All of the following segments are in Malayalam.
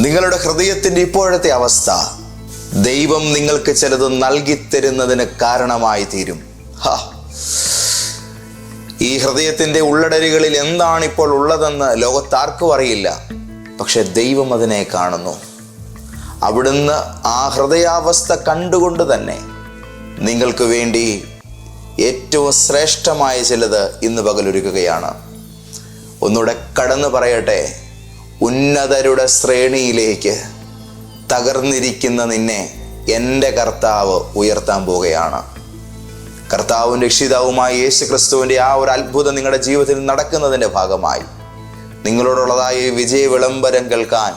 നിങ്ങളുടെ ഹൃദയത്തിന്റെ ഇപ്പോഴത്തെ അവസ്ഥ ദൈവം നിങ്ങൾക്ക് ചിലത് നൽകിത്തരുന്നതിന് കാരണമായി തീരും. ഈ ഹൃദയത്തിന്റെ ഉള്ളടരികളിൽ എന്താണ് ഇപ്പോൾ ഉള്ളതെന്ന് ലോകത്താർക്കും അറിയില്ല. പക്ഷെ ദൈവം അതിനെ കാണുന്നു. അവിടുന്ന് ആ ഹൃദയാവസ്ഥ കണ്ടുകൊണ്ട് തന്നെ നിങ്ങൾക്ക് വേണ്ടി ഏറ്റവും ശ്രേഷ്ഠമായ ചിലത് ഇന്ന് പകലൊരുക്കുകയാണ്. ഒന്നുകൂടെ കടന്നു പറയട്ടെ. ഉന്നതരുടെ ശ്രേണിയിലേക്ക് തകർന്നിരിക്കുന്ന നിന്നെ എന്റെ കർത്താവ് ഉയർത്താൻ പോവുകയാണ്. കർത്താവും രക്ഷിതാവുമായ യേശു ക്രിസ്തുവിന്റെ ആ ഒരു അത്ഭുതം നിങ്ങളുടെ ജീവിതത്തിൽ നടക്കുന്നതിന്റെ ഭാഗമായി. നിങ്ങളോടുള്ളതായ ഈ വിജയ വിളംബരം കേൾക്കാൻ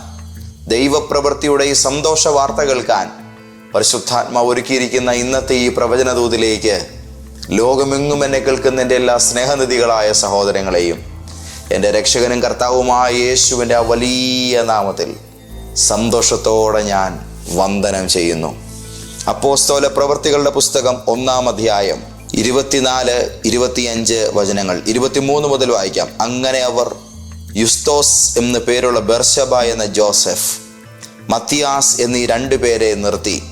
ദൈവപ്രവൃത്തിയുടെ ഈ സന്തോഷ വാർത്ത കേൾക്കാൻ പരിശുദ്ധാത്മാവ് ഒരുക്കിയിരിക്കുന്ന ഇന്നത്തെ ഈ പ്രവചനദൂതിലേക്ക് ലോകമെങ്ങും എന്നെ കേൾക്കുന്ന എന്റെ എല്ലാ സ്നേഹനിധികളായ സഹോദരങ്ങളെയും എന്റെ രക്ഷകനും കർത്താവുമായ യേശുവിന്റെ ആ വലിയ നാമത്തിൽ സന്തോഷത്തോടെ ഞാൻ വന്ദനം ചെയ്യുന്നു. അപ്പോസ്തോല പ്രവൃത്തികളുടെ പുസ്തകം ഒന്നാം അധ്യായം ഇരുപത്തിനാല് ഇരുപത്തിയഞ്ച് വചനങ്ങൾ ഇരുപത്തിമൂന്ന് മുതൽ വായിക്കാം. അങ്ങനെ അവർ യുസ്തോസ് എന്ന് പേരുള്ള ബെർഷബ എന്ന ജോസഫ് മത്തിയാസ് എന്നീ രണ്ടു പേരെ നിർത്തി.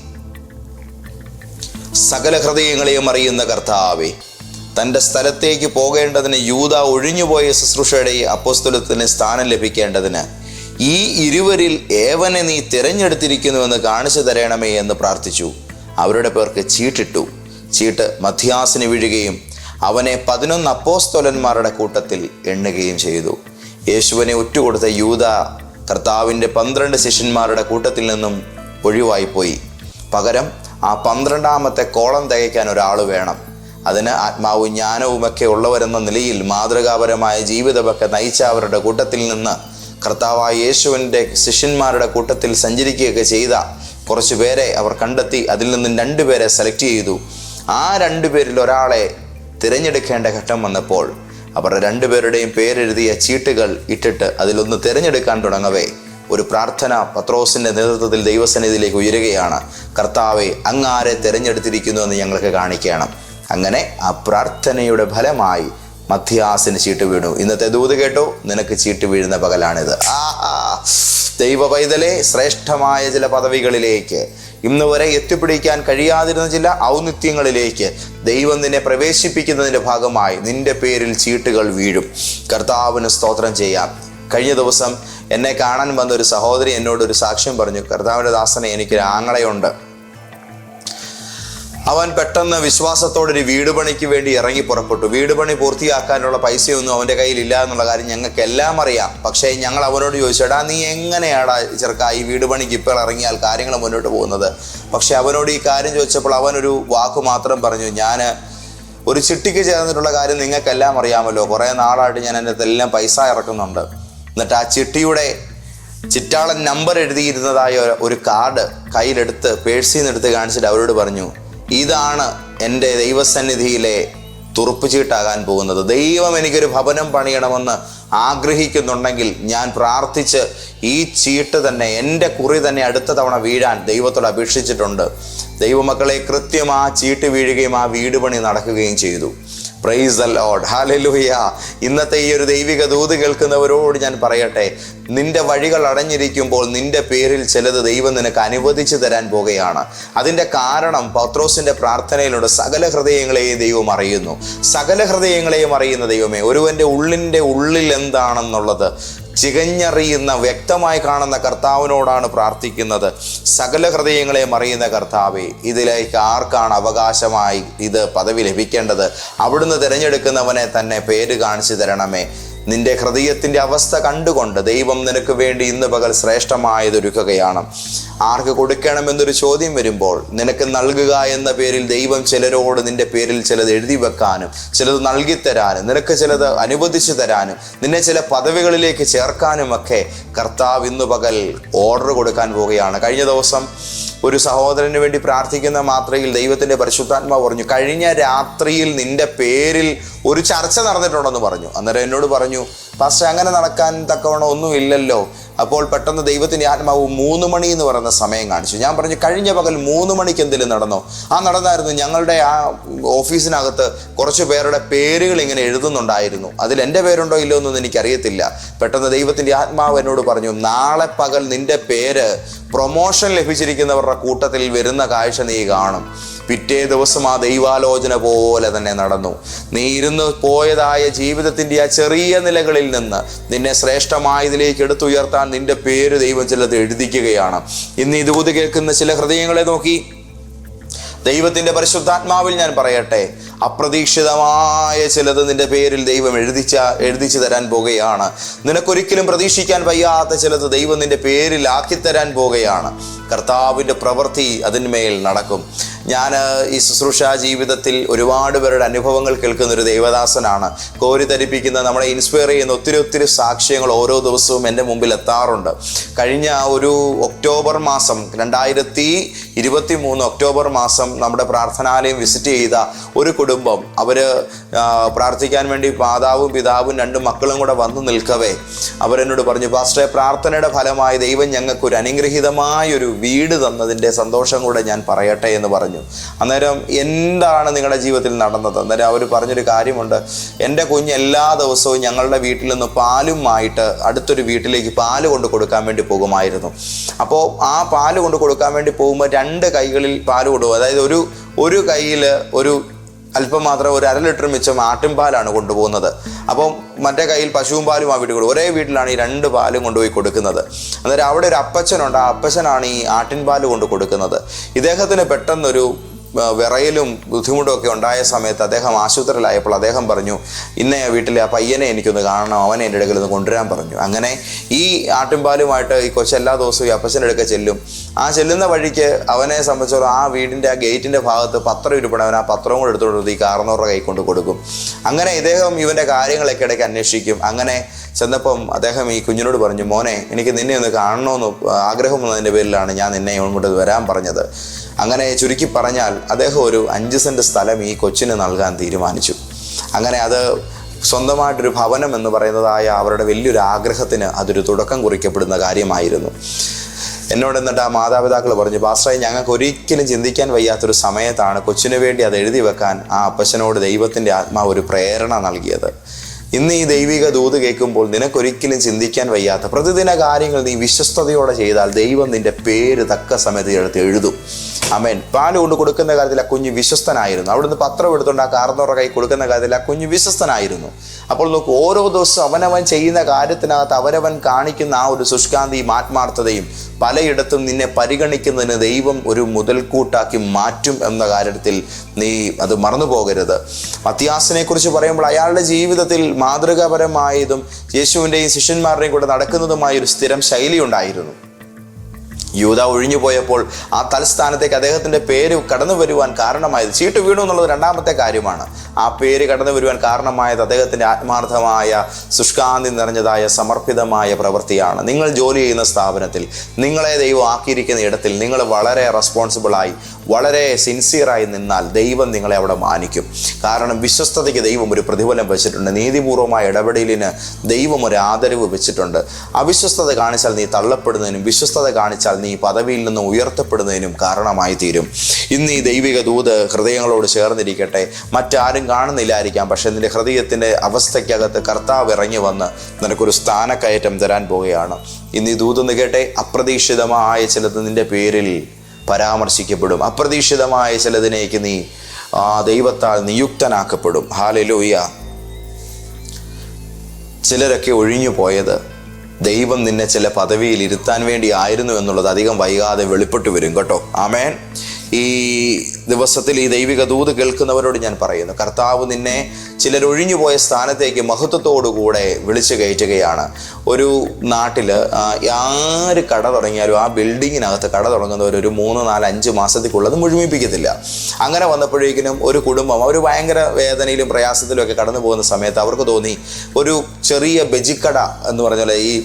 സകല ഹൃദയങ്ങളെയും അറിയുന്ന കർത്താവെ തന്റെ സ്ഥലത്തേക്ക് പോകേണ്ടതിന് യൂത ഒഴിഞ്ഞുപോയ ശുശ്രൂഷയുടെ അപ്പോസ്തലത്തിന് സ്ഥാനം ലഭിക്കേണ്ടതിന് ഈ ഇരുവരിൽ ഏവനെ നീ തിരഞ്ഞെടുത്തിരിക്കുന്നുവെന്ന് കാണിച്ചു തരണമേ എന്ന് പ്രാർത്ഥിച്ചു. അവരുടെ പേർക്ക് ചീട്ടിട്ടു. ചീട്ട് മധ്യാസിന് വീഴുകയും അവനെ പതിനൊന്ന് അപ്പോസ്തോലന്മാരുടെ കൂട്ടത്തിൽ എണ്ണുകയും ചെയ്തു. യേശുവിനെ ഒറ്റുകൊടുത്ത യൂത കർത്താവിന്റെ പന്ത്രണ്ട് ശിഷ്യന്മാരുടെ കൂട്ടത്തിൽ നിന്നും ഒഴിവായിപ്പോയി. പകരം ആ പന്ത്രണ്ടാമത്തെ കോളം തികയ്ക്കാൻ ഒരാൾ വേണം. അതിന് ആത്മാവും ജ്ഞാനവുമൊക്കെ ഉള്ളവരെന്ന നിലയിൽ മാതൃകാപരമായ ജീവിതമൊക്കെ നയിച്ച അവരുടെ കൂട്ടത്തിൽ നിന്ന് കർത്താവായ യേശുവിന്റെ ശിഷ്യന്മാരുടെ കൂട്ടത്തിൽ സഞ്ചരിക്കുകയൊക്കെ ചെയ്ത കുറച്ച് പേരെ അവർ കണ്ടെത്തി അതിൽ നിന്നും രണ്ടുപേരെ സെലക്ട് ചെയ്തു. ആ രണ്ടുപേരിൽ ഒരാളെ തിരഞ്ഞെടുക്കേണ്ട ഘട്ടം വന്നപ്പോൾ അവർ രണ്ടുപേരുടെയും പേരെഴുതിയ ചീട്ടുകൾ ഇട്ടിട്ട് അതിലൊന്ന് തിരഞ്ഞെടുക്കാൻ തുടങ്ങവേ. ഒരു പ്രാർത്ഥന പത്രോസിന്റെ നേതൃത്വത്തിൽ ദൈവസന്നിധിയിലേക്ക് ഉയരുകയാണ്. കർത്താവെ അങ്ങാരെ തിരഞ്ഞെടുത്തിരിക്കുന്നു എന്ന് ഞങ്ങൾക്ക് കാണിക്കണം. അങ്ങനെ ആ പ്രാർത്ഥനയുടെ ഫലമായി മധ്യാസിന് ചീട്ട് വീണു. ഇന്നത്തെ ദൂത് കേട്ടോ നിനക്ക് ചീട്ട് വീഴുന്ന പകലാണിത്. ആഹാ. ദൈവ പൈതലെ ശ്രേഷ്ഠമായ ചില പദവികളിലേക്ക് ഇന്ന് വരെ എത്തിപ്പിടിക്കാൻ കഴിയാതിരുന്ന ചില ഔന്നിത്യങ്ങളിലേക്ക് ദൈവം നിന്നെ പ്രവേശിപ്പിക്കുന്നതിന്റെ ഭാഗമായി നിന്റെ പേരിൽ ചീട്ടുകൾ വീഴും. കർത്താവിന് സ്തോത്രം ചെയ്യാം. കഴിഞ്ഞ ദിവസം എന്നെ കാണാൻ വന്ന ഒരു സഹോദരി എന്നോട് ഒരു സാക്ഷ്യം പറഞ്ഞു. കർത്താവിന്റെ ദാസനെ എനിക്കൊരു ആങ്ങളയുണ്ട്. അവൻ പെട്ടെന്ന് വിശ്വാസത്തോടെ ഒരു വീട് പണിക്ക് വേണ്ടി ഇറങ്ങി പുറപ്പെട്ടു. വീട് പണി പൂർത്തിയാക്കാനുള്ള പൈസയൊന്നും അവന്റെ കയ്യിൽ ഇല്ല എന്നുള്ള കാര്യം ഞങ്ങൾക്ക് എല്ലാം അറിയാം. പക്ഷേ ഞങ്ങൾ അവനോട് ചോദിച്ചെടാ നീ എങ്ങനെയാടാ ചെറുക്ക ഈ വീട് പണിക്ക് ഇപ്പോൾ ഇറങ്ങിയാൽ കാര്യങ്ങൾ മുന്നോട്ട് പോകുന്നത്? പക്ഷേ അവനോട് ഈ കാര്യം ചോദിച്ചപ്പോൾ അവനൊരു വാക്ക് മാത്രം പറഞ്ഞു ഞാൻ ഒരു ചിട്ടിക്ക് ചേർന്നിട്ടുള്ള കാര്യം നിങ്ങൾക്കെല്ലാം അറിയാമല്ലോ. കുറേ നാളായിട്ട് ഞാൻ എന്റെ എല്ലാം പൈസ ഇറക്കുന്നുണ്ട്. എന്നിട്ട് ആ ചിട്ടിയുടെ ചിറ്റാളൻ നമ്പർ എഴുതിയിരുന്നതായ ഒരു കാർഡ് കയ്യിലെടുത്ത് പേഴ്സിൽ നിന്ന് എടുത്ത് കാണിച്ചിട്ട് അവരോട് പറഞ്ഞു ഇതാണ് എന്റെ ദൈവസന്നിധിയിലെ തുറുപ്പ് ചീട്ടാകാൻ പോകുന്നത്. ദൈവം എനിക്കൊരു ഭവനം പണിയണമെന്ന് ആഗ്രഹിക്കുന്നുണ്ടെങ്കിൽ ഞാൻ പ്രാർത്ഥിച്ച് ഈ ചീട്ട് തന്നെ എന്റെ കുറി തന്നെ അടുത്ത തവണ വീഴാൻ ദൈവത്തോട് അപേക്ഷിച്ചിട്ടുണ്ട്. ദൈവമക്കളെ കൃത്യം ആ ചീട്ട് വീഴുകയും ആ വീട് പണി നടക്കുകയും ചെയ്തു. പ്രൈസ് ദ ലോഡ് ഹാലലുയ ഇന്നത്തെ ഈ ഒരു ദൈവിക ദൂത് കേൾക്കുന്നവരോട് ഞാൻ പറയട്ടെ. നിന്റെ വഴികൾ അടഞ്ഞിരിക്കുമ്പോൾ നിന്റെ പേരിൽ ചിലത് ദൈവം നിനക്ക് അനുവദിച്ചു തരാൻ പോകുകയാണ്. അതിന്റെ കാരണം പത്രോസിന്റെ പ്രാർത്ഥനയിലൂടെ സകല ഹൃദയങ്ങളെയും ദൈവം അറിയുന്നു. സകല ഹൃദയങ്ങളെയും അറിയുന്ന ദൈവമേ ഒരുവന്റെ ഉള്ളിന്റെ ഉള്ളിൽ എന്താണെന്നുള്ളത് ചികഞ്ഞറിയുന്ന വ്യക്തമായി കാണുന്ന കർത്താവിനോടാണ് പ്രാർത്ഥിക്കുന്നത്. സകല ഹൃദയങ്ങളെ അറിയുന്ന കർത്താവെ ഇതിലേക്ക് ആർക്കാണ് അവകാശമായി ഇത് പദവി ലഭിക്കേണ്ടത്? അവിടുന്ന് തിരഞ്ഞെടുക്കുന്നവനെ തന്നെ പേര് കാണിച്ചു തരണമേ. നിന്റെ ഹൃദയത്തിന്റെ അവസ്ഥ കണ്ടുകൊണ്ട് ദൈവം നിനക്ക് വേണ്ടി ഇന്ന് പകൽ ശ്രേഷ്ഠമായതൊരുക്കുകയാണ്. ആർക്ക് കൊടുക്കണമെന്നൊരു ചോദ്യം വരുമ്പോൾ നിനക്ക് നൽകുക എന്ന പേരിൽ ദൈവം ചിലരോട് നിന്റെ പേരിൽ ചിലത് എഴുതി വെക്കാനും ചിലത് നൽകിത്തരാനും നിനക്ക് ചിലത് അനുവദിച്ചു തരാനും നിന്നെ ചില പദവികളിലേക്ക് ചേർക്കാനുമൊക്കെ കർത്താവ് ഇന്ന് പകൽ ഓർഡർ കൊടുക്കാൻ പോവുകയാണ്. കഴിഞ്ഞ ദിവസം ഒരു സഹോദരന് വേണ്ടി പ്രാർത്ഥിക്കുന്ന മാത്രയിൽ ദൈവത്തിന്റെ പരിശുദ്ധാത്മാവ് പറഞ്ഞു കഴിഞ്ഞ രാത്രിയിൽ നിന്റെ പേരിൽ ഒരു ചർച്ച നടന്നിട്ടുണ്ടെന്ന് പറഞ്ഞു. അന്നേരം എന്നോട് പറഞ്ഞു позвоню പക്ഷെ അങ്ങനെ നടക്കാൻ തക്കവണ്ണം ഒന്നും ഇല്ലല്ലോ അപ്പോൾ പെട്ടെന്ന് ദൈവത്തിന്റെ ആത്മാവ് മൂന്ന് മണി എന്ന് പറയുന്ന സമയം കാണിച്ചു. ഞാൻ പറഞ്ഞു കഴിഞ്ഞ പകൽ മൂന്ന് മണിക്ക് എന്തെങ്കിലും നടന്നോ? ആ നടന്നായിരുന്നു ഞങ്ങളുടെ ആ ഓഫീസിനകത്ത് കുറച്ച് പേരുടെ പേരുകൾ ഇങ്ങനെ എഴുതുന്നുണ്ടായിരുന്നു. അതിൽ എന്റെ പേരുണ്ടോ ഇല്ലോ എന്നൊന്നും എനിക്കറിയത്തില്ല. പെട്ടെന്ന് ദൈവത്തിന്റെ ആത്മാവ് എന്നോട് പറഞ്ഞു നാളെ പകൽ നിന്റെ പേര് പ്രൊമോഷൻ ലഭിച്ചിരിക്കുന്നവരുടെ കൂട്ടത്തിൽ വരുന്ന കാഴ്ച നീ കാണും. പിറ്റേ ദിവസം ആ ദൈവാലോചന പോലെ തന്നെ നടന്നു. നീ ഇരുന്ന് പോയതായ ജീവിതത്തിന്റെ ആ ചെറിയ നിലകളിൽ നിന്ന് നിന്നെ ശ്രേഷ്ഠമായതിലേക്ക് എടുത്തുയർത്താൻ നിന്റെ പേര് ദൈവം ചിലത് എഴുതിക്കുകയാണ്. ഇന്ന് ഇതുപോലെ കേൾക്കുന്ന ചില ഹൃദയങ്ങളെ നോക്കി ദൈവത്തിന്റെ പരിശുദ്ധാത്മാവിൽ ഞാൻ പറയട്ടെ അപ്രതീക്ഷിതമായ ചിലത് നിന്റെ പേരിൽ ദൈവം എഴുതിച്ച എഴുതിച്ചു തരാൻ പോകുകയാണ്. നിനക്കൊരിക്കലും പ്രതീക്ഷിക്കാൻ വയ്യാത്ത ചിലത് ദൈവം നിന്റെ പേരിൽ ആക്കിത്തരാൻ പോകുകയാണ്. കർത്താവിന്റെ പ്രവൃത്തി അതിന്മേൽ നടക്കും. ഞാൻ ഈ ശുശ്രൂഷ ജീവിതത്തിൽ ഒരുപാട് പേരുടെ അനുഭവങ്ങൾ കേൾക്കുന്ന ഒരു ദേവദാസനാണ്. കോരിത്തരിപ്പിക്കുന്ന നമ്മളെ ഇൻസ്പയർ ചെയ്യുന്ന ഒത്തിരി ഒത്തിരി സാക്ഷ്യങ്ങൾ ഓരോ ദിവസവും എന്റെ മുമ്പിൽ എത്താറുണ്ട്. കഴിഞ്ഞ ഒരു ഒക്ടോബർ മാസം രണ്ടായിരത്തി ഇരുപത്തി മൂന്ന് ഒക്ടോബർ മാസം നമ്മുടെ പ്രാർത്ഥനാലയം വിസിറ്റ് ചെയ്ത ഒരു കുടുംബം അവർ പ്രാർത്ഥിക്കാൻ വേണ്ടി മാതാവും പിതാവും രണ്ട് മക്കളും കൂടെ വന്നു നിൽക്കവേ. അവരെന്നോട് പറഞ്ഞു പാസ്റ്ററെ പ്രാർത്ഥനയുടെ ഫലമായി ദൈവം ഞങ്ങൾക്ക് ഒരു അനുഗ്രഹീതമായ ഒരു വീട് തന്നതിന്റെ സന്തോഷം കൂടെ ഞാൻ പറയട്ടെ എന്ന് പറഞ്ഞു. അന്നേരം എന്താണ് നിങ്ങളുടെ ജീവിതത്തിൽ നടന്നത്? അന്നേരം അവർ പറഞ്ഞൊരു കാര്യമുണ്ട്. എന്റെ കുഞ്ഞ് എല്ലാ ദിവസവും ഞങ്ങളുടെ വീട്ടിൽ നിന്ന് പാലുമായിട്ട് അടുത്തൊരു വീട്ടിലേക്ക് പാൽ കൊണ്ട് കൊടുക്കാൻ വേണ്ടി പോകുമായിരുന്നു. അപ്പോൾ ആ പാൽ കൊണ്ട് കൊടുക്കാൻ വേണ്ടി പോകുമ്പോൾ രണ്ട് കൈകളിൽ പാൽ കൊടുക്കും അതായത് ഒരു ഒരു കയ്യിൽ ഒരു അല്പം മാത്രം ഒരു അര ലിറ്റർ മിച്ചം ആട്ടിൻപാലാണ് കൊണ്ടുപോകുന്നത്. അപ്പം മറ്റേ കയ്യിൽ പശുവും പാലും ആ വീട്ടിൽ ഒരേ വീട്ടിലാണ് ഈ രണ്ട് പാലും കൊണ്ടുപോയി കൊടുക്കുന്നത്. അന്നേരം അവിടെ ഒരു അപ്പച്ചനുണ്ട് ആ അപ്പച്ചനാണ് ഈ ആട്ടിൻപാൽ കൊണ്ട് കൊടുക്കുന്നത്. ഇദ്ദേഹത്തിന് പെട്ടെന്നൊരു വിറയലും ബുദ്ധിമുട്ടും ഒക്കെ ഉണ്ടായ സമയത്ത് അദ്ദേഹം ആശുപത്രിയിലായപ്പോൾ അദ്ദേഹം പറഞ്ഞു ഇന്ന വീട്ടിലെ ആ പയ്യനെ എനിക്കൊന്ന് കാണണം അവനെ എന്റെ അടുക്കൽ ഒന്ന് കൊണ്ടുവരാൻ പറഞ്ഞു. അങ്ങനെ ഈ ആട്ടിൻപാലുമായിട്ട് ഈ കൊച്ചെല്ലാ ദിവസവും ഈ അപ്പച്ചന്റെ അടുക്ക ചെല്ലും. ആ ചെല്ലുന്ന വഴിക്ക് അവനെ സംബന്ധിച്ചോളം ആ വീടിന്റെ ആ ഗേറ്റിന്റെ ഭാഗത്ത് പത്രം ഇരിപ്പണം അവൻ ആ പത്രവും കൂടെ എടുത്തുകൊണ്ട് ഈ കാർന്നവരുടെ കൈ കൊണ്ട് കൊടുക്കും. അങ്ങനെ ഇദ്ദേഹം ഇവന്റെ കാര്യങ്ങളൊക്കെ ഇടയ്ക്ക് അന്വേഷിക്കും. അങ്ങനെ ചെന്നപ്പം അദ്ദേഹം ഈ കുഞ്ഞിനോട് പറഞ്ഞു മോനെ എനിക്ക് നിന്നെ ഒന്ന് കാണണമെന്ന് ആഗ്രഹം വന്നതിന്റെ പേരിലാണ് ഞാൻ നിന്നെ ഇങ്ങോട്ട് വരാൻ പറഞ്ഞത്. അങ്ങനെ ചുരുക്കി പറഞ്ഞാൽ അദ്ദേഹം ഒരു അഞ്ച് സെന്റ് സ്ഥലം ഈ കൊച്ചിന് നൽകാൻ തീരുമാനിച്ചു. അങ്ങനെ അത് സ്വന്തമായിട്ടൊരു ഭവനം എന്ന് പറയുന്നതായ അവരുടെ വലിയൊരു ആഗ്രഹത്തിന് അതൊരു തുടക്കം കുറിക്കപ്പെടുന്ന കാര്യമായിരുന്നു. എന്നോട് എന്നിട്ട് ആ മാതാപിതാക്കൾ പറഞ്ഞു പാസ്റ്ററെ ഞങ്ങൾക്ക് ഒരിക്കലും ചിന്തിക്കാൻ വയ്യാത്തൊരു സമയത്താണ് കൊച്ചിനു വേണ്ടി അത് എഴുതി വെക്കാൻ ആ അപ്പച്ചനോട് ദൈവത്തിന്റെ ആത്മാവ് ഒരു പ്രേരണ നൽകിയത്. ഇന്ന് ഈ ദൈവിക ദൂത് കേൾക്കുമ്പോൾ നിനക്കൊരിക്കലും ചിന്തിക്കാൻ വയ്യാത്ത പ്രതിദിന കാര്യങ്ങൾ നീ വിശ്വസ്തയോടെ ചെയ്താൽ ദൈവം നിന്റെ പേര് തക്ക സമയത്ത് എടുത്ത് എഴുതും. അമേൻ പാൽ കൊണ്ട് കൊടുക്കുന്ന കാര്യത്തിൽ ആ കുഞ്ഞ് വിശ്വസ്തനായിരുന്നു. അവിടുന്ന് പത്രം എടുത്തുകൊണ്ട് ആ കാർന്നവരുടെ കൈ കൊടുക്കുന്ന കാര്യത്തിൽ ആ കുഞ്ഞ് വിശ്വസ്തനായിരുന്നു. അപ്പോൾ നോക്ക് ഓരോ ദിവസവും അവനവൻ ചെയ്യുന്ന കാര്യത്തിനകത്ത് അവരവൻ കാണിക്കുന്ന ആ ഒരു ശുഷ്കാന്തിയും ആത്മാർത്ഥതയും പലയിടത്തും നിന്നെ പരിഗണിക്കുന്നതിന് ദൈവം ഒരു മുതൽക്കൂട്ടാക്കി മാറ്റും എന്ന കാര്യത്തിൽ നീ അത് മറന്നു പോകരുത് മത്യാസിനെ കുറിച്ച് പറയുമ്പോൾ അയാളുടെ ജീവിതത്തിൽ മാതൃകാപരമായതും യേശുവിന്റെയും ശിഷ്യന്മാരുടെയും കൂടെ നടക്കുന്നതുമായ ഒരു സ്ഥിരം ശൈലി ഉണ്ടായിരുന്നു. യൂത ഒഴിഞ്ഞു പോയപ്പോൾ ആ തൽസ്ഥാനത്തേക്ക് അദ്ദേഹത്തിന്റെ പേര് കടന്നു വരുവാൻ കാരണമായത്. ചീട്ട് വീണു എന്നുള്ളത് രണ്ടാമത്തെ കാര്യമാണ്. ആ പേര് കടന്നു വരുവാൻ കാരണമായത് അദ്ദേഹത്തിന്റെ ആത്മാർത്ഥമായ ശുഷ്കാന്തി നിറഞ്ഞതായ സമർപ്പിതമായ പ്രവൃത്തിയാണ്. നിങ്ങൾ ജോലി ചെയ്യുന്ന സ്ഥാപനത്തിൽ നിങ്ങളെ ദൈവം ആക്കിയിരിക്കുന്ന ഇടത്തിൽ നിങ്ങൾ വളരെ റെസ്പോൺസിബിളായി വളരെ സിൻസിയറായി നിന്നാൽ ദൈവം നിങ്ങളെ അവിടെ മാനിക്കും. കാരണം വിശ്വസ്തതയ്ക്ക് ദൈവം ഒരു പ്രതിഫലം വെച്ചിട്ടുണ്ട്. നീതിപൂർവമായ ഇടപെടലിന് ദൈവം ഒരു ആദരവ് വെച്ചിട്ടുണ്ട്. അവിശ്വസ്തത കാണിച്ചാൽ നീ തള്ളപ്പെടുന്നതിനും വിശ്വസ്തത കാണിച്ചാൽ നീ പദവിയിൽ നിന്ന് ഉയർത്തപ്പെടുന്നതിനും കാരണമായി തീരും. ഇന്ന് ഈ ദൈവിക ദൂത് ഹൃദയങ്ങളോട് ചേർന്നിരിക്കട്ടെ. മറ്റാരും കാണുന്നില്ലായിരിക്കാം. പക്ഷെ നിന്റെ ഹൃദയത്തിന്റെ അവസ്ഥയ്ക്കകത്ത് കർത്താവ് ഇറങ്ങി വന്ന് നിനക്കൊരു സ്ഥാനക്കയറ്റം തരാൻ പോവുകയാണ്. ഇന്ന് ഈ ദൂത് നികട്ടെ അപ്രതീക്ഷിതമായ ചിലത് നിന്റെ പേരിൽ പരാമർശിക്കപ്പെടും. അപ്രതീക്ഷിതമായ ചിലതിനേക്ക് നീ ആ ദൈവത്താൽ നിയുക്തനാക്കപ്പെടും. ഹാലലൂയ ചിലരൊക്കെ ഒഴിഞ്ഞു പോയത് ദൈവം നിന്നെ ചില പദവിയിൽ ഇരുത്താൻ വേണ്ടി ആയിരുന്നു എന്നുള്ളത് അധികം വൈകാതെ വെളിപ്പെട്ടു വരും. കേട്ടോ. ആമേൻ. ഈ ദിവസത്തിൽ ഈ ദൈവിക ദൂത് കേൾക്കുന്നവരോട് ഞാൻ പറയുന്നു. കർത്താവ് നിന്നെ ചിലരൊഴിഞ്ഞു പോയ സ്ഥാനത്തേക്ക് മഹത്വത്തോടുകൂടെ വിളിച്ചു കയറ്റുകയാണ്. ഒരു നാട്ടിൽ ആര് കട തുടങ്ങിയാലും ആ ബിൽഡിങ്ങിനകത്ത് കട തുടങ്ങുന്നവർ ഒരു മൂന്ന് നാല് അഞ്ച് മാസത്തേക്കുള്ളത് മുഴുമിപ്പിക്കത്തില്ല. അങ്ങനെ വന്നപ്പോഴേക്കിനും ഒരു കുടുംബം അവർ ഭയങ്കര വേദനയിലും പ്രയാസത്തിലും ഒക്കെ കടന്നു പോകുന്ന സമയത്ത് അവർക്ക് തോന്നി ഒരു ചെറിയ ബെജിക്കട എന്ന് പറഞ്ഞാൽ ഈ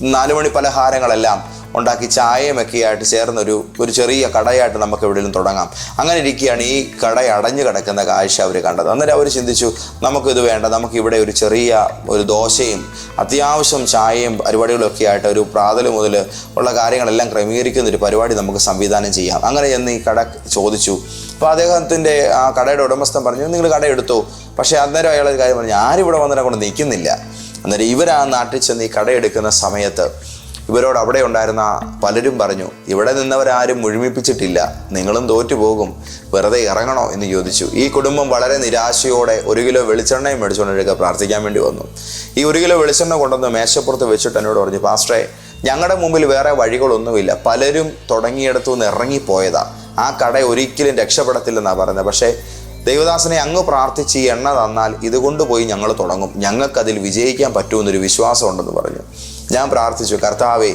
നാലുമണി പലഹാരങ്ങളെല്ലാം ഉണ്ടാക്കി ചായയും ഒക്കെ ആയിട്ട് ചേർന്നൊരു ഒരു ചെറിയ കടയായിട്ട് നമുക്ക് എവിടെയും തുടങ്ങാം. അങ്ങനെ ഇരിക്കുകയാണ് ഈ കട അടഞ്ഞു കിടക്കുന്ന കാഴ്ച അവർ കണ്ടത്. അന്നേരം അവർ ചിന്തിച്ചു നമുക്കിത് വേണ്ട. നമുക്ക് ഇവിടെ ഒരു ചെറിയ ഒരു ദോശയും അത്യാവശ്യം ചായയും പരിപാടികളൊക്കെ ആയിട്ട് ഒരു പ്രാതൽ മുതൽ ഉള്ള കാര്യങ്ങളെല്ലാം ക്രമീകരിക്കുന്ന ഒരു പരിപാടി നമുക്ക് സംവിധാനം ചെയ്യാം. അങ്ങനെ ചെന്ന് ഈ കട ചോദിച്ചു. അപ്പോൾ അദ്ദേഹത്തിന്റെ ആ കടയുടെ ഉടമസ്ഥൻ പറഞ്ഞു നിങ്ങൾ കട എടുത്തു? പക്ഷേ അന്നേരം അയാൾ കാര്യം പറഞ്ഞു ആരും ഇവിടെ വന്നിട്ട് കൊണ്ട് നിൽക്കുന്നില്ല? അന്നേരം ഇവരാ നാട്ടിൽ ചെന്ന് ഈ കടയെടുക്കുന്ന സമയത്ത് ഇവരോട് അവിടെ ഉണ്ടായിരുന്ന പലരും പറഞ്ഞു ഇവിടെ നിന്നവരാരും മുഴുമിപ്പിച്ചിട്ടില്ല. നിങ്ങളും തോറ്റുപോകും. വെറുതെ ഇറങ്ങണോ? എന്ന് ചോദിച്ചു. ഈ കുടുംബം വളരെ നിരാശയോടെ ഒരു കിലോ വെളിച്ചെണ്ണയും മേടിച്ചുകൊണ്ടിരിക്കുക പ്രാർത്ഥിക്കാൻ വേണ്ടി വന്നു. ഈ ഒരു കിലോ വെളിച്ചെണ്ണ കൊണ്ടുവന്ന് മേശപ്പുറത്ത് വെച്ചിട്ട് എന്നോട് പറഞ്ഞു പാസ്റ്ററെ ഞങ്ങളുടെ മുമ്പിൽ വേറെ വഴികളൊന്നുമില്ല. പലരും തുടങ്ങിയിടത്തു നിന്ന് ഇറങ്ങിപ്പോയതാ. ആ കട ഒരിക്കലും രക്ഷപ്പെടത്തില്ലെന്നാണ് പറയുന്നത്. പക്ഷേ ദൈവദാസനെ അങ്ങ് പ്രാർത്ഥിച്ച് എണ്ണ തന്നാൽ ഇതുകൊണ്ട് പോയി ഞങ്ങൾ തുടങ്ങും. ഞങ്ങൾക്കതിൽ വിജയിക്കാൻ പറ്റുമെന്നൊരു വിശ്വാസം ഉണ്ടെന്ന് പറഞ്ഞു. ഞാൻ പ്രാർത്ഥിച്ചു കർത്താവേ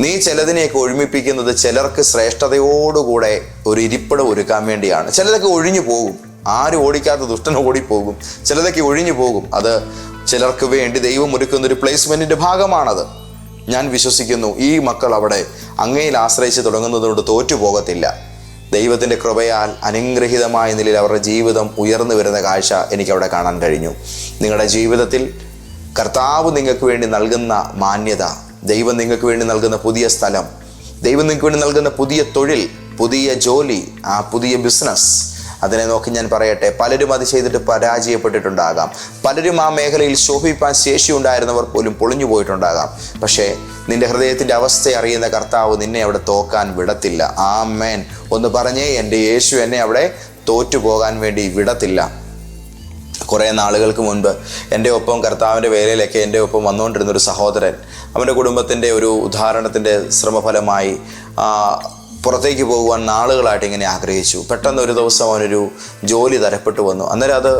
നീ ചിലതിനെയൊക്കെ ഒഴിമിപ്പിക്കുന്നത് ചിലർക്ക് ശ്രേഷ്ഠതയോടുകൂടെ ഒരു ഇരിപ്പിടം ഒരുക്കാൻ വേണ്ടിയാണ്. ചിലതൊക്കെ ഒഴിഞ്ഞു പോകും. ആരും ഓടിക്കാത്ത ദുഷ്ടൻ ഓടിപ്പോകും. ചിലതൊക്കെ ഒഴിഞ്ഞു പോകും. അത് ചിലർക്ക് വേണ്ടി ദൈവം ഒരുക്കുന്ന ഒരു പ്ലേസ്മെന്റിന്റെ ഭാഗമാണത്. ഞാൻ വിശ്വസിക്കുന്നു ഈ മക്കൾ അവിടെ അങ്ങയിൽ ആശ്രയിച്ച് തുടങ്ങുന്നതുകൊണ്ട് തോറ്റുപോകത്തില്ല ദൈവത്തിന്റെ കൃപയാൽ അനുഗ്രഹീതമായ നിലയിൽ അവരുടെ ജീവിതം ഉയർന്നു വരുന്ന കാഴ്ച എനിക്ക് അവിടെ കാണാൻ കഴിഞ്ഞു. നിങ്ങളുടെ ജീവിതത്തിൽ കർത്താവ് നിങ്ങൾക്ക് വേണ്ടി നൽകുന്ന മാന്യത ദൈവം നിങ്ങൾക്ക് വേണ്ടി നൽകുന്ന പുതിയ സ്ഥലം ദൈവം നിങ്ങൾക്ക് വേണ്ടി നൽകുന്ന പുതിയ തൊഴിൽ പുതിയ ജോലി ആ പുതിയ ബിസിനസ് അതിനെ നോക്കി ഞാൻ പറയട്ടെ പലരും അത് ചെയ്തിട്ട് പരാജയപ്പെട്ടിട്ടുണ്ടാകാം. പലരും ആ മേഖലയിൽ ശോഭിപ്പാൻ ശേഷി ഉണ്ടായിരുന്നവർ പോലും പൊളിഞ്ഞു പോയിട്ടുണ്ടാകാം. പക്ഷേ നിന്റെ ഹൃദയത്തിന്റെ അവസ്ഥ അറിയുന്ന കർത്താവ് നിന്നെ അവിടെ തോക്കാൻ വിടത്തില്ല. ആ മേൻ ഒന്ന് പറഞ്ഞേ എന്റെ യേശു എന്നെ അവിടെ തോറ്റു പോകാൻ വേണ്ടി വിടത്തില്ല. കുറേ നാളുകൾക്ക് മുൻപ് എന്റെ ഒപ്പം കർത്താവിന്റെ വേലയിലൊക്കെ എന്റെ ഒപ്പം വന്നുകൊണ്ടിരുന്ന ഒരു സഹോദരൻ അവന്റെ കുടുംബത്തിന്റെ ഒരു ഉദാഹരണത്തിന്റെ ശ്രമഫലമായി പുറത്തേക്ക് പോകുവാൻ നാളുകളായിട്ട് ഇങ്ങനെ ആഗ്രഹിച്ചു. പെട്ടെന്ന് ഒരു ദിവസം അവനൊരു ജോലി തരപ്പെട്ടു വന്നു. അന്നേരം അത്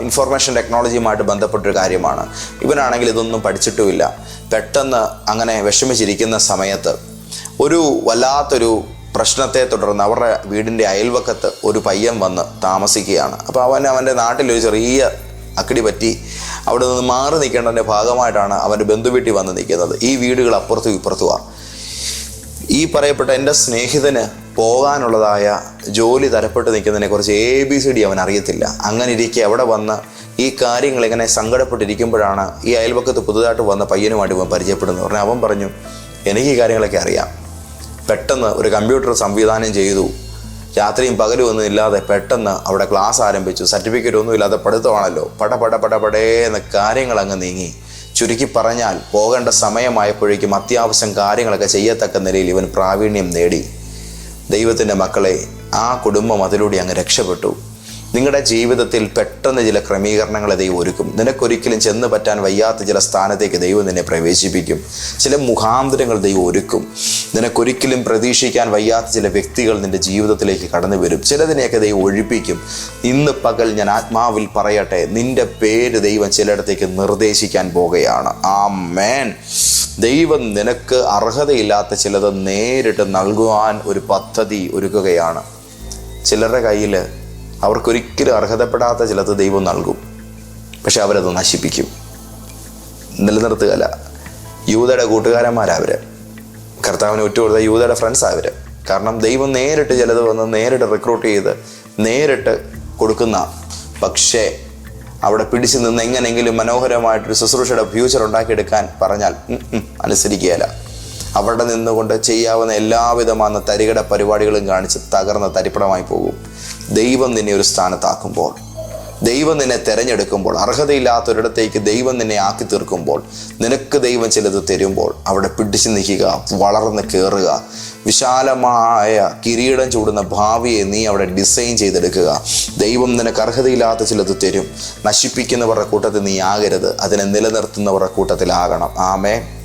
ഇൻഫർമേഷൻ ടെക്നോളജിയുമായിട്ട് ബന്ധപ്പെട്ടൊരു കാര്യമാണ്. ഇവനാണെങ്കിൽ ഇതൊന്നും പഠിച്ചിട്ടുമില്ല. പെട്ടെന്ന് അങ്ങനെ വിഷമിച്ചിരിക്കുന്ന സമയത്ത് ഒരു വല്ലാത്തൊരു പ്രശ്നത്തെ തുടർന്ന് അവരുടെ വീടിന്റെ അയൽവക്കത്ത് ഒരു പയ്യൻ വന്ന് താമസിക്കുകയാണ്. അപ്പോൾ അവൻ അവന്റെ നാട്ടിലൊരു ചെറിയ അക്കടി പറ്റി അവിടെ നിന്ന് മാറി നിൽക്കേണ്ടതിന്റെ ഭാഗമായിട്ടാണ് അവന്റെ ബന്ധുവീട്ടിൽ വന്ന് നിൽക്കുന്നത്. ഈ വീടുകൾ അപ്പുറത്തും ഇപ്പുറത്തുമാണ് ഈ പറയപ്പെട്ട എന്റെ സ്നേഹിതന് പോകാനുള്ളതായ ജോലി തരപ്പെട്ട് നിൽക്കുന്നതിനെ കുറിച്ച് എ ബി സി ഡി അവൻ അറിയത്തില്ല. അങ്ങനെ ഇരിക്കെ അവിടെ വന്ന് ഈ കാര്യങ്ങൾ ഇങ്ങനെ സങ്കടപ്പെട്ടിരിക്കുമ്പോഴാണ് ഈ അയൽവക്കത്ത് പുതുതായിട്ട് വന്ന പയ്യനുമായിട്ട് ഇവൻ പരിചയപ്പെടുന്നത്. പറഞ്ഞാൽ അവൻ പറഞ്ഞു എനിക്ക് ഈ കാര്യങ്ങളൊക്കെ അറിയാം. പെട്ടെന്ന് ഒരു കമ്പ്യൂട്ടർ സംവിധാനം ചെയ്തു. രാത്രിയും പകലും ഒന്നും ഇല്ലാതെ പെട്ടെന്ന് അവിടെ ക്ലാസ് ആരംഭിച്ചു. സർട്ടിഫിക്കറ്റ് ഒന്നും ഇല്ലാതെ പഠിത്തമാണല്ലോ. പട പട പട പടേന്ന് കാര്യങ്ങൾ അങ്ങ് നീങ്ങി. ചുരുക്കി പറഞ്ഞാൽ പോകേണ്ട സമയമായപ്പോഴേക്കും അത്യാവശ്യം കാര്യങ്ങളൊക്കെ ചെയ്യത്തക്ക നിലയിൽ ഇവൻ പ്രാവീണ്യം നേടി. ദൈവത്തിന്റെ മക്കളെ ആ കുടുംബം അതിലൂടെ അങ്ങ് രക്ഷപ്പെട്ടു. നിങ്ങളുടെ ജീവിതത്തിൽ പെട്ടെന്ന് ചില ക്രമീകരണങ്ങളെ ദൈവം ഒരുക്കും. നിനക്കൊരിക്കലും ചെന്ന് പറ്റാൻ വയ്യാത്ത ചില സ്ഥാനത്തേക്ക് ദൈവം നിന്നെ പ്രവേശിപ്പിക്കും. ചില മുഖാന്തരങ്ങൾ ദൈവം ഒരുക്കും. നിനക്കൊരിക്കലും പ്രതീക്ഷിക്കാൻ വയ്യാത്ത ചില വ്യക്തികൾ നിന്റെ ജീവിതത്തിലേക്ക് കടന്നു വരും. ചിലതിനെയൊക്കെ ദൈവം ഒഴിപ്പിക്കും. ഇന്ന് പകൽ ഞാൻ ആത്മാവിൽ പറയട്ടെ നിന്റെ പേര് ദൈവം ചിലയിടത്തേക്ക് നിർദ്ദേശിക്കാൻ പോകുകയാണ്. ആ മേൻ ദൈവം നിനക്ക് അർഹതയില്ലാത്ത ചിലത് നേരിട്ട് നൽകുവാൻ ഒരു പദ്ധതി ഒരുക്കുകയാണ്. ചിലരുടെ കയ്യിൽ അവർക്കൊരിക്കലും അർഹതപ്പെടാത്ത ചിലത് ദൈവം നൽകും. പക്ഷെ അവരത് നശിപ്പിക്കും. നിലനിർത്തുകയല്ല. യൂതയുടെ കൂട്ടുകാരന്മാരവർ കർത്താവിന് ഉറ്റുകൊടുത്ത യൂതയുടെ ഫ്രണ്ട്സ് അവർ കാരണം ദൈവം നേരിട്ട് ചിലത് വന്ന് നേരിട്ട് റിക്രൂട്ട് ചെയ്ത് നേരിട്ട് കൊടുക്കുന്ന പക്ഷേ അവിടെ പിടിച്ചു നിന്ന് എങ്ങനെയെങ്കിലും മനോഹരമായിട്ടൊരു ശുശ്രൂഷയുടെ ഫ്യൂച്ചർ ഉണ്ടാക്കിയെടുക്കാൻ പറഞ്ഞാൽ അനുസരിക്കുകയല്ല. അവിടെ നിന്നുകൊണ്ട് ചെയ്യാവുന്ന എല്ലാവിധമാണ് തരികട പരിപാടികളും കാണിച്ച് തകർന്ന തരിപ്പടമായി പോകും. ദൈവം നിന്നെ ഒരു സ്ഥാനത്താക്കുമ്പോൾ ദൈവം നിന്നെ തിരഞ്ഞെടുക്കുമ്പോൾ അർഹതയില്ലാത്തൊരിടത്തേക്ക് ദൈവം നിന്നെ ആക്കി തീർക്കുമ്പോൾ നിനക്ക് ദൈവം ചിലത് തരുമ്പോൾ അവിടെ പിടിച്ചു നിൽക്കുക വളർന്ന് കയറുക വിശാലമായ കിരീടം ചൂടുന്ന ഭാവിയെ നീ അവിടെ ഡിസൈൻ ചെയ്തെടുക്കുക. ദൈവം നിനക്ക് അർഹതയില്ലാത്ത ചിലത് തരും. നശിപ്പിക്കുന്നവരുടെ കൂട്ടത്തിൽ നീ ആകരുത്. അതിനെ നിലനിർത്തുന്നവരുടെ കൂട്ടത്തിലാകണം. ആമേ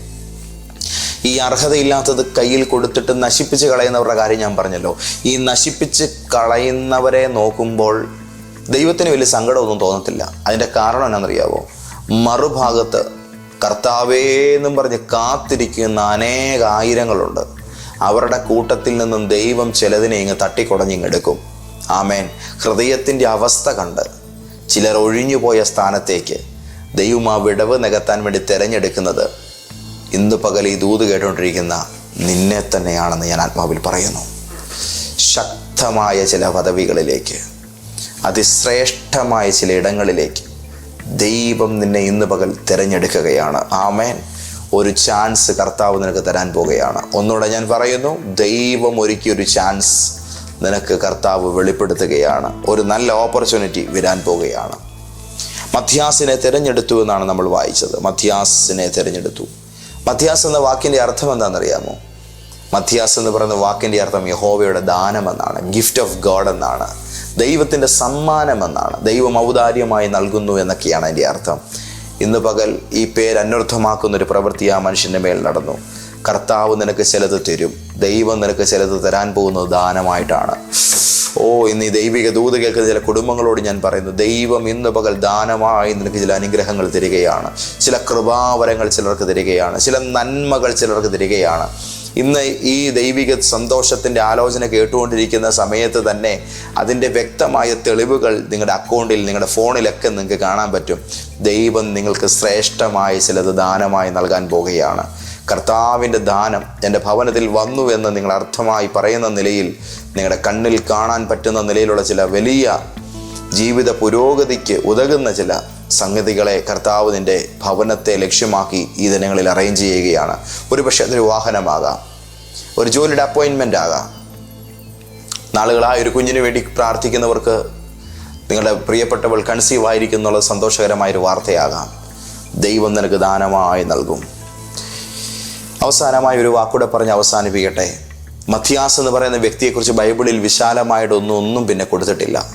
ഈ അർഹതയില്ലാത്തത് കയ്യിൽ കൊടുത്തിട്ട് നശിപ്പിച്ച് കളയുന്നവരുടെ കാര്യം ഞാൻ പറഞ്ഞല്ലോ. ഈ നശിപ്പിച്ച് കളയുന്നവരെ നോക്കുമ്പോൾ ദൈവത്തിന് വലിയ സങ്കടമൊന്നും തോന്നത്തില്ല. അതിന്റെ കാരണം എന്നാണെന്നറിയാവോ മറുഭാഗത്ത് കർത്താവേ എന്നും പറഞ്ഞ് കാത്തിരിക്കുന്ന അനേക ആയിരങ്ങളുണ്ട്. അവരുടെ കൂട്ടത്തിൽ നിന്നും ദൈവം ചിലതിനെ ഇങ്ങ് തട്ടിക്കുടഞ്ഞിങ്ങെടുക്കും. ആമേൻ. ഹൃദയത്തിന്റെ അവസ്ഥ കണ്ട് ചിലർ ഒഴിഞ്ഞുപോയ സ്ഥാനത്തേക്ക് ദൈവം ആ വിടവ് നികത്താൻ വേണ്ടി തിരഞ്ഞെടുക്കുന്നത് ഇന്ന് പകൽ ഈ ദൂത് കേട്ടുകൊണ്ടിരിക്കുന്ന നിന്നെ തന്നെയാണെന്ന് ഞാൻ ആത്മാവിൽ പറയുന്നു. ശക്തമായ ചില പദവികളിലേക്ക് അതിശ്രേഷ്ഠമായ ചില ഇടങ്ങളിലേക്ക് ദൈവം നിന്നെ ഇന്ന് പകൽ തിരഞ്ഞെടുക്കുകയാണ്. ആമേൻ. ഒരു ചാൻസ് കർത്താവ് നിനക്ക് തരാൻ പോവുകയാണ്. ഒന്നുകൂടെ ഞാൻ പറയുന്നു ദൈവം ഒരുക്കിയ ഒരു ചാൻസ് നിനക്ക് കർത്താവ് വെളിപ്പെടുത്തുകയാണ്. ഒരു നല്ല ഓപ്പർച്യൂണിറ്റി വരാൻ പോവുകയാണ്. മധ്യാസിനെ തിരഞ്ഞെടുത്തു എന്നാണ് നമ്മൾ വായിച്ചത്. മധ്യാസിനെ തിരഞ്ഞെടുത്തു. മധ്യാസ് എന്ന വാക്കിന്റെ അർത്ഥം എന്താണെന്നറിയാമോ? മത്യാസ് എന്ന് പറയുന്ന വാക്കിന്റെ അർത്ഥം യഹോവയുടെ ദാനം എന്നാണ് ഗിഫ്റ്റ് ഓഫ് ഗോഡ് എന്നാണ് ദൈവത്തിന്റെ സമ്മാനം എന്നാണ് ദൈവം ഔദാര്യമായി നൽകുന്നു എന്നൊക്കെയാണ് അതിന്റെ അർത്ഥം. ഇന്ന് പകൽ ഈ പേര് അന്വർത്ഥമാക്കുന്ന ഒരു പ്രവൃത്തി ആ മനുഷ്യന്റെ മേൽ നടന്നു. കർത്താവ് നിനക്ക് ചിലത് തരും. ദൈവം നിനക്ക് ചിലത് തരാൻ പോകുന്നത് ദാനമായിട്ടാണ്. ഓ ഇന്ന് ഈ ദൈവിക ദൂത് കേൾക്കുന്ന ചില കുടുംബങ്ങളോട് ഞാൻ പറയുന്നു ദൈവം ഇന്ന് പകൽ ദാനമായി നിനക്ക് ചില അനുഗ്രഹങ്ങൾ തരികയാണ്. ചില കൃപാവരങ്ങൾ ചിലർക്ക് തരികയാണ്. ചില നന്മകൾ ചിലർക്ക് തരികയാണ്. ഇന്ന് ഈ ദൈവിക സന്തോഷത്തിന്റെ ആലോചന കേട്ടുകൊണ്ടിരിക്കുന്ന സമയത്ത് തന്നെ അതിന്റെ വ്യക്തമായ തെളിവുകൾ നിങ്ങളുടെ അക്കൗണ്ടിൽ നിങ്ങളുടെ ഫോണിലൊക്കെ നിങ്ങൾക്ക് കാണാൻ പറ്റും. ദൈവം നിങ്ങൾക്ക് ശ്രേഷ്ഠമായ ചിലത് ദാനമായി നൽകാൻ പോകുകയാണ്. കർത്താവിന്റെ ദാനം എന്റെ ഭവനത്തിൽ വന്നു എന്ന് നിങ്ങൾ അർത്ഥമായി പറയുന്ന നിലയിൽ നിങ്ങളുടെ കണ്ണിൽ കാണാൻ പറ്റുന്ന നിലയിലുള്ള ചില വലിയ ജീവിത പുരോഗതിക്ക് ഉതകുന്ന ചില സംഗതികളെ കർത്താവ് നിന്റെ ഭവനത്തെ ലക്ഷ്യമാക്കി ഈ ദിനങ്ങളിൽ അറേഞ്ച് ചെയ്യുകയാണ്. ഒരു പക്ഷേ അതൊരു വാഹനമാകാം ഒരു ജോലിയുടെ അപ്പോയിൻമെന്റ് ആകാം. നാളുകളായി ഒരു കുഞ്ഞിന് വേണ്ടി പ്രാർത്ഥിക്കുന്നവർക്ക് നിങ്ങളുടെ പ്രിയപ്പെട്ടവൾ കൺസീവ് ആയിരിക്കുന്നുള്ള സന്തോഷകരമായൊരു വാർത്തയാകാം. ദൈവം നിനക്ക് ദാനമായി നൽകും. അവസാനമായി ഒരു വാക്കൂടെ പറഞ്ഞ് അവസാനിപ്പിക്കട്ടെ. മത്യാസ് എന്ന് പറയുന്ന വ്യക്തിയെക്കുറിച്ച് ബൈബിളിൽ വിശാലമായിട്ടൊന്നും ഒന്നും പിന്നെ കൊടുത്തിട്ടില്ല.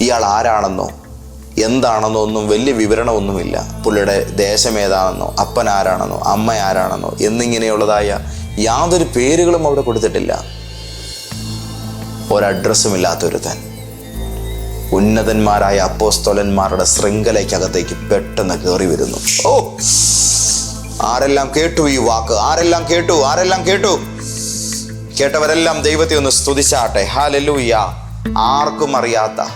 ഇയാൾ ആരാണെന്നോ എന്താണെന്നോ ഒന്നും വലിയ വിവരണമൊന്നുമില്ല. പുള്ളിയുടെ ദേശം ഏതാണെന്നോ അപ്പൻ ആരാണെന്നോ അമ്മ ആരാണെന്നോ എന്നിങ്ങനെയുള്ളതായ യാതൊരു പേരുകളും അവിടെ കൊടുത്തിട്ടില്ല. ഒരഡ്രസ്സും ഇല്ലാത്തൊരുത്തൻ ഉന്നതന്മാരായ അപ്പോസ്തോലന്മാരുടെ ശൃംഖലയ്ക്കകത്തേക്ക് പെട്ടെന്ന് കയറി വരുന്നു. ഓ! ആരെല്ലാം കേട്ടു ഈ വാക്ക്? ആരെല്ലാം കേട്ടു? ആരെല്ലാം കേട്ടു? കേട്ടവരെല്ലാം ദൈവത്തെ ഒന്ന് സ്തുതിച്ചാട്ടെ. ഹാലല്ലൂയ്യ ആർക്കും അറിയാത്ത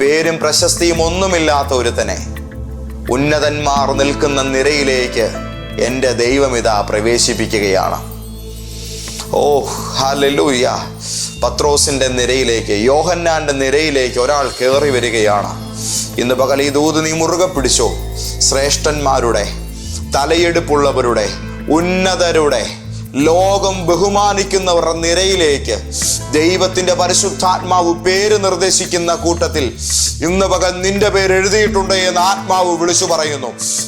പേരും പ്രശസ്തിയും ഒന്നുമില്ലാത്ത ഒരുത്തനെ ഉന്നതന്മാർ നിൽക്കുന്ന നിരയിലേക്ക് എന്റെ ദൈവം ഇതാ പ്രവേശിപ്പിക്കുകയാണ്. ഓ ഹാലല്ലൂയ്യ പത്രോസിന്റെ നിരയിലേക്ക് യോഹന്നാന്റെ നിരയിലേക്ക് ഒരാൾ കയറി വരികയാണ്. ഇന്ന് പകൽ ഈ ദൂത് നീ മുറുകെ പിടിച്ചോ. ശ്രേഷ്ഠന്മാരുടെ തലയെടുപ്പുള്ളവരുടെ ഉന്നതരുടെ ലോകം ബഹുമാനിക്കുന്നവരുടെ നിരയിലേക്ക് ദൈവത്തിന്റെ പരിശുദ്ധാത്മാവ് പേര് നിർദ്ദേശിക്കുന്ന കൂട്ടത്തിൽ ഇന്ന് പകൽ നിന്റെ പേര് എഴുതിയിട്ടുണ്ട് എന്ന് ആത്മാവ് വിളിച്ചു പറയുന്നു.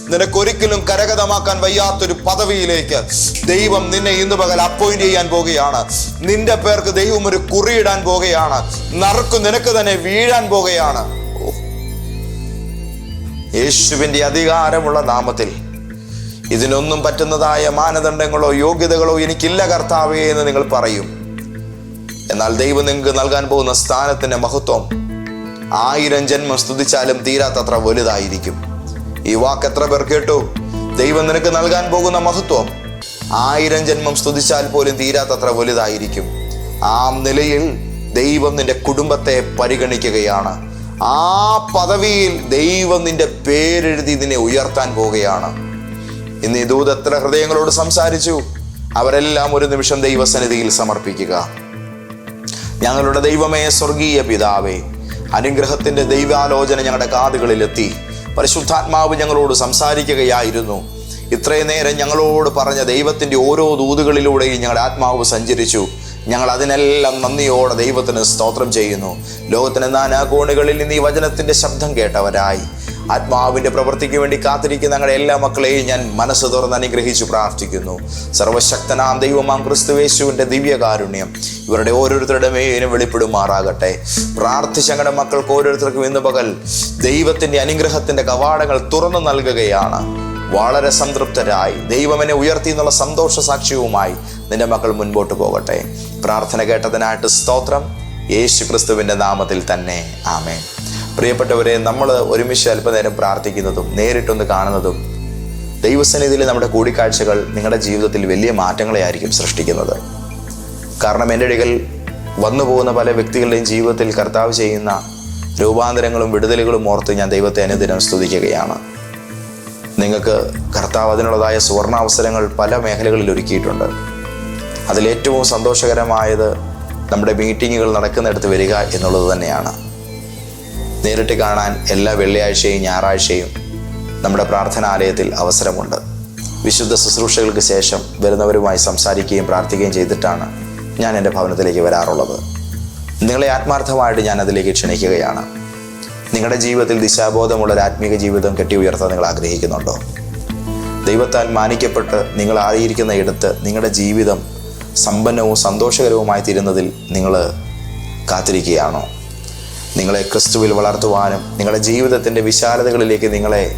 നിനക്കൊരിക്കലും കരകതമാക്കാൻ വയ്യാത്തൊരു പദവിയിലേക്ക് ദൈവം നിന്നെ ഇന്ന് പകൽ അപ്പോയിന്റ് ചെയ്യാൻ പോകുകയാണ്. നിന്റെ പേർക്ക് ദൈവം ഒരു കുറിയിടാൻ പോകുകയാണ്. നറുക്ക് നിനക്ക് തന്നെ വീഴാൻ പോകുകയാണ്. യേശുവിന്റെ അധികാരമുള്ള നാമത്തിൽ ഇതിനൊന്നും പറ്റുന്നതായ മാനദണ്ഡങ്ങളോ യോഗ്യതകളോ എനിക്കില്ല കർത്താവേ എന്ന് നിങ്ങൾ പറയും. എന്നാൽ ദൈവം നിങ്ങൾക്ക് നൽകാൻ പോകുന്ന സ്ഥാനത്തിന്റെ മഹത്വം ആയിരം ജന്മം സ്തുതിച്ചാലും തീരാത്തത്ര വലുതായിരിക്കും. ഈ വാക്ക് എത്ര പേർ കേട്ടു? ദൈവം നിനക്ക് നൽകാൻ പോകുന്ന മഹത്വം ആയിരം ജന്മം സ്തുതിച്ചാൽ പോലും തീരാത്തത്ര വലുതായിരിക്കും. ആ നിലയിൽ ദൈവം നിന്റെ കുടുംബത്തെ പരിഗണിക്കുകയാണ്. ആ പദവിയിൽ ദൈവം നിന്റെ പേരെഴുതി നിന്നെ ഉയർത്താൻ പോവുകയാണ്. ഇന്ന് ഈ ദൂത് എത്ര ഹൃദയങ്ങളോട് സംസാരിച്ചു? അവരെല്ലാം ഒരു നിമിഷം ദൈവസന്നിധിയിൽ സമർപ്പിക്കുക. ഞങ്ങളുടെ ദൈവമേ സ്വർഗീയ പിതാവേ അനുഗ്രഹത്തിന്റെ ദൈവാലോചന ഞങ്ങളുടെ കാതുകളിലെത്തി. പരിശുദ്ധാത്മാവ് ഞങ്ങളോട് സംസാരിക്കുകയായിരുന്നു. ഇത്രയും നേരം ഞങ്ങളോട് പറഞ്ഞ ദൈവത്തിന്റെ ഓരോ ദൂതുകളിലൂടെയും ഞങ്ങളുടെ ആത്മാവ് സഞ്ചരിച്ചു. ഞങ്ങൾ അതിനെല്ലാം നന്ദിയോടെ ദൈവത്തിന് സ്തോത്രം ചെയ്യുന്നു. ലോകത്തിന് നാനാകോണുകളിൽ നിന്ന് ഈ വചനത്തിന്റെ ശബ്ദം കേട്ടവരായി. ആത്മാവിന്റെ പ്രവൃത്തിക്ക് വേണ്ടി കാത്തിരിക്കുന്ന ഞങ്ങളുടെ എല്ലാ മക്കളെയും ഞാൻ മനസ്സ് തുറന്ന് അനുഗ്രഹിച്ചു പ്രാർത്ഥിക്കുന്നു. സർവശക്തനാം ദൈവമാം ക്രിസ്തുവേശുവിന്റെ ദിവ്യകാരുണ്യം ഇവരുടെ ഓരോരുത്തരുടെ മേലും വെളിപ്പെടുമാറാകട്ടെ. പ്രാർത്ഥിച്ച ഞങ്ങളുടെ മക്കൾക്ക് ഓരോരുത്തർക്കും ഇന്ന് പകൽ ദൈവത്തിന്റെ അനുഗ്രഹത്തിന്റെ കവാടങ്ങൾ തുറന്നു നൽകുകയാണ്. വളരെ സംതൃപ്തരായി. ദൈവമനെ ഉയർത്തി എന്നുള്ള സന്തോഷ സാക്ഷ്യവുമായി നിന്റെ മക്കൾ മുൻപോട്ട് പോകട്ടെ. പ്രാർത്ഥന കേട്ടതിനായിട്ട് സ്തോത്രം. യേശു ക്രിസ്തുവിന്റെ നാമത്തിൽ തന്നെ. ആമേൻ. പ്രിയപ്പെട്ടവരെ നമ്മൾ ഒരുമിച്ച് അല്പനേരം പ്രാർത്ഥിക്കുന്നതും നേരിട്ടൊന്ന് കാണുന്നതും ദൈവസന്നിധിയിൽ നമ്മുടെ കൂടിക്കാഴ്ചകൾ നിങ്ങളുടെ ജീവിതത്തിൽ വലിയ മാറ്റങ്ങളെ ആയിരിക്കും സൃഷ്ടിക്കുന്നത്. കാരണം എന്റെ ഇടയിൽ വന്നു പോകുന്ന പല വ്യക്തികളുടെയും ജീവിതത്തിൽ കർത്താവ് ചെയ്യുന്ന രൂപാന്തരങ്ങളും വിടുതലുകളും ഓർത്ത് ഞാൻ ദൈവത്തെ അനുദിനം സ്തുതിക്കുകയാണ്. നിങ്ങൾക്ക് കർത്താവ് അതിനുള്ളതായ സുവർണാവസരങ്ങൾ പല മേഖലകളിൽ ഒരുക്കിയിട്ടുണ്ട്. അതിലേറ്റവും സന്തോഷകരമായത് നമ്മുടെ മീറ്റിങ്ങുകൾ നടക്കുന്നിടത്ത് വരിക എന്നുള്ളത് തന്നെയാണ്. നേരിട്ട് കാണാൻ എല്ലാ വെള്ളിയാഴ്ചയും ഞായറാഴ്ചയും നമ്മുടെ പ്രാർത്ഥനാലയത്തിൽ അവസരമുണ്ട്. വിശുദ്ധ ശുശ്രൂഷകൾക്ക് ശേഷം വരുന്നവരുമായി സംസാരിക്കുകയും പ്രാർത്ഥിക്കുകയും ചെയ്തിട്ടാണ് ഞാൻ എന്റെ ഭവനത്തിലേക്ക് വരാറുള്ളത്. നിങ്ങളെ ആത്മാർത്ഥമായിട്ട് ഞാൻ അതിലേക്ക് ക്ഷണിക്കുകയാണ്. നിങ്ങളുടെ ജീവിതത്തിൽ ദിശാബോധമുള്ള ഒരു ആത്മീക ജീവിതം കെട്ടി ഉയർത്താൻ നിങ്ങൾ ആഗ്രഹിക്കുന്നുണ്ടോ? ദൈവത്താൽ മാനിക്കപ്പെട്ട് നിങ്ങൾ ആയിരിക്കുന്ന ഇടത്ത് നിങ്ങളുടെ ജീവിതം സമ്പന്നവും സന്തോഷകരവുമായി തീരുന്നതിൽ നിങ്ങൾ കാത്തിരിക്കുകയാണോ? നിങ്ങളെ ക്രിസ്തുവിൽ വളർത്തുവാനും നിങ്ങളുടെ ജീവിതത്തിന്റെ വിശാലതകളിലേക്ക് നിങ്ങളെ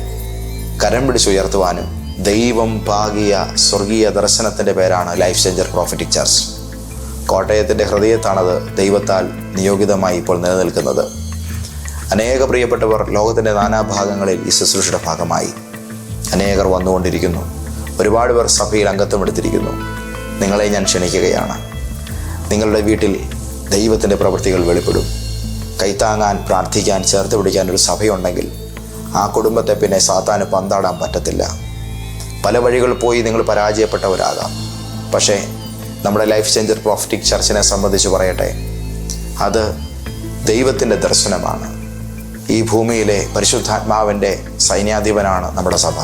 കരം പിടിച്ചുയർത്തുവാനും ദൈവം പാകിയ സ്വർഗീയ ദർശനത്തിന്റെ പേരാണ് ലൈഫ് ചേഞ്ചർ പ്രോഫിറ്റിക് ചർച്ച് കോട്ടയത്തിന്റെ ഹൃദയത്താണത് ദൈവത്താൽ നിയോഗിതമായി ഇപ്പോൾ നിലനിൽക്കുന്നത്. അനേക പ്രിയപ്പെട്ടവർ ലോകത്തിന്റെ നാനാഭാഗങ്ങളിൽ ഈ ശുശ്രൂഷയുടെ ഭാഗമായി അനേകർ വന്നുകൊണ്ടിരിക്കുന്നു. ഒരുപാട് പേർ സഭയിൽ അംഗത്വം എടുത്തിരിക്കുന്നു. നിങ്ങളെ ഞാൻ ക്ഷണിക്കുകയാണ്. നിങ്ങളുടെ വീട്ടിൽ ദൈവത്തിന്റെ പ്രവൃത്തികൾ വെളിപ്പെടും. കൈത്താങ്ങാൻ പ്രാർത്ഥിക്കാൻ ചേർത്ത് പിടിക്കാൻ ഒരു സഭയുണ്ടെങ്കിൽ ആ കുടുംബത്തെ പിന്നെ സാത്താന് പന്താടാൻ പറ്റത്തില്ല. പല വഴികൾ പോയി നിങ്ങൾ പരാജയപ്പെട്ടവരാകാം. പക്ഷേ നമ്മുടെ ലൈഫ് ചേഞ്ചർ പ്രോഫിറ്റിക് ചർച്ചിനെ സംബന്ധിച്ച് പറയട്ടെ. അത് ദൈവത്തിന്റെ ദർശനമാണ്. ഈ ഭൂമിയിലെ പരിശുദ്ധാത്മാവിന്റെ സൈന്യാധിപനാണ് നമ്മുടെ സഭ.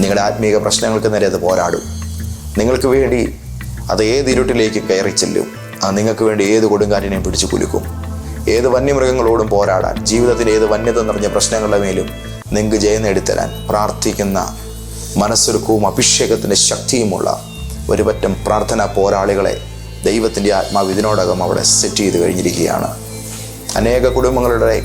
നിങ്ങളുടെ ആത്മീക പ്രശ്നങ്ങൾക്ക് നേരെ അത് പോരാടും. നിങ്ങൾക്ക് വേണ്ടി അത് ഏത് ഇരുട്ടിലേക്ക് കയറി ചെല്ലും? അത് നിങ്ങൾക്ക് വേണ്ടി ഏത് കൊടുങ്കാറ്റിനെയും പിടിച്ചു കുലുക്കും? ഏത് വന്യമൃഗങ്ങളോടും പോരാടാൻ ജീവിതത്തിന്റെ ഏത് വന്യത നിറഞ്ഞ പ്രശ്നങ്ങളുടെ മേലും നിങ്ങൾക്ക് ജയം നേടിത്തരാൻ പ്രാർത്ഥിക്കുന്ന മനസ്സൊരുക്കവും അഭിഷേകത്തിന്റെ ശക്തിയുമുള്ള ഒരു പറ്റം പ്രാർത്ഥനാ പോരാളികളെ ദൈവത്തിന്റെ ആത്മാവ് ഇതിനോടകം അവിടെ സെറ്റ് ചെയ്ത് കഴിഞ്ഞിരിക്കുകയാണ്. അനേക കുടുംബങ്ങളുടെ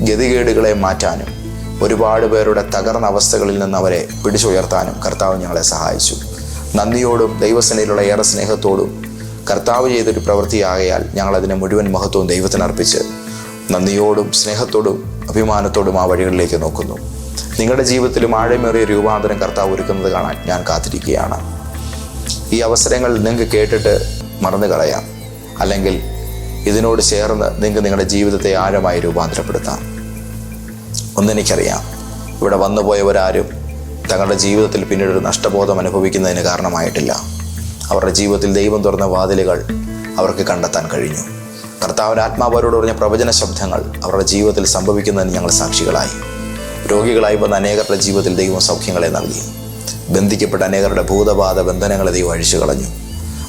ഗതികേടുകളെ മാറ്റാനും ഒരുപാട് പേരുടെ തകർന്ന അവസ്ഥകളിൽ നിന്ന് അവരെ പിടിച്ചുയർത്താനും കർത്താവ് ഞങ്ങളെ സഹായിച്ചു. നന്ദിയോടും ദൈവസേനയിലുള്ള ഏറെ സ്നേഹത്തോടും കർത്താവ് ചെയ്തൊരു പ്രവൃത്തിയാകയാൽ ഞങ്ങളതിനെ മുഴുവൻ മഹത്വവും ദൈവത്തിന് അർപ്പിച്ച് നന്ദിയോടും സ്നേഹത്തോടും അഭിമാനത്തോടും ആ വഴികളിലേക്ക് നോക്കുന്നു. നിങ്ങളുടെ ജീവിതത്തിലും ആഴമേറിയ രൂപാന്തരം കർത്താവ് ഒരുക്കുന്നത് കാണാൻ ഞാൻ കാത്തിരിക്കുകയാണ്. ഈ അവസരങ്ങൾ നിങ്ങൾക്ക് കേട്ടിട്ട് മറന്നു കളയാം അല്ലെങ്കിൽ ഇതിനോട് ചേർന്ന് നിങ്ങൾക്ക് നിങ്ങളുടെ ജീവിതത്തെ ആഴമായി രൂപാന്തരപ്പെടുത്താം. ഒന്നെനിക്കറിയാം ഇവിടെ വന്നുപോയവരാരും തങ്ങളുടെ ജീവിതത്തിൽ പിന്നീട് ഒരു നഷ്ടബോധം അനുഭവിക്കുന്നതിന് കാരണമായിട്ടില്ല. അവരുടെ ജീവിതത്തിൽ ദൈവം തുറന്ന വാതിലുകൾ അവർക്ക് കണ്ടെത്താൻ കഴിഞ്ഞു. കർത്താവിന്റെ ആത്മാവരോട് പറഞ്ഞ പ്രവചന ശബ്ദങ്ങൾ അവരുടെ ജീവിതത്തിൽ സംഭവിക്കുന്നതിന് ഞങ്ങൾ സാക്ഷികളായി. രോഗികളായി വന്ന അനേകരുടെ ജീവിതത്തിൽ ദൈവം സൗഖ്യങ്ങളെ നൽകി. ബന്ധിക്കപ്പെട്ട അനേകരുടെ ഭൂതബാധ ബന്ധനങ്ങളെ ദൈവം അഴിച്ചു കളഞ്ഞു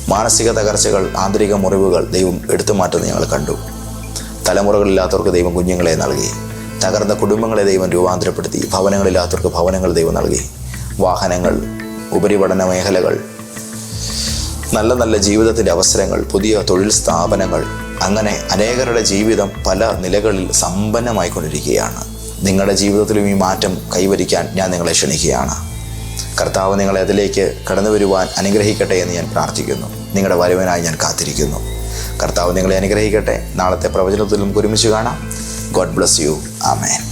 മാനസിക തകർച്ചകൾ ആന്തരിക മുറിവുകൾ ദൈവം എടുത്തു മാറ്റുന്നത് ഞങ്ങൾ കണ്ടു. തലമുറകളില്ലാത്തവർക്ക് ദൈവം കുഞ്ഞുങ്ങളെ നൽകി. തകർന്ന കുടുംബങ്ങളെ ദൈവം രൂപാന്തരപ്പെടുത്തി. ഭവനങ്ങളില്ലാത്തവർക്ക് ഭവനങ്ങൾ ദൈവം നൽകി. വാഹനങ്ങൾ ഉപരിപഠന മേഖലകൾ നല്ല നല്ല ജീവിതത്തിന്റെ അവസരങ്ങൾ പുതിയ തൊഴിൽ സ്ഥാപനങ്ങൾ അങ്ങനെ അനേകരുടെ ജീവിതം പല നിലകളിൽ സമ്പന്നമായിക്കൊണ്ടിരിക്കുകയാണ്. നിങ്ങളുടെ ജീവിതത്തിലും ഈ മാറ്റം കൈവരിക്കാൻ ഞാൻ നിങ്ങളെ ക്ഷണിക്കുകയാണ്. കർത്താവ് നിങ്ങളെ അതിലേക്ക് കടന്നു വരുവാൻ അനുഗ്രഹിക്കട്ടെ എന്ന് ഞാൻ പ്രാർത്ഥിക്കുന്നു. നിങ്ങളുടെ വരവിനായി ഞാൻ കാത്തിരിക്കുന്നു. കർത്താവ് നിങ്ങളെ അനുഗ്രഹിക്കട്ടെ. നാളത്തെ പ്രവചനത്തിലും ഒരുമിച്ച് കാണാം. God bless you. ആമേൻ.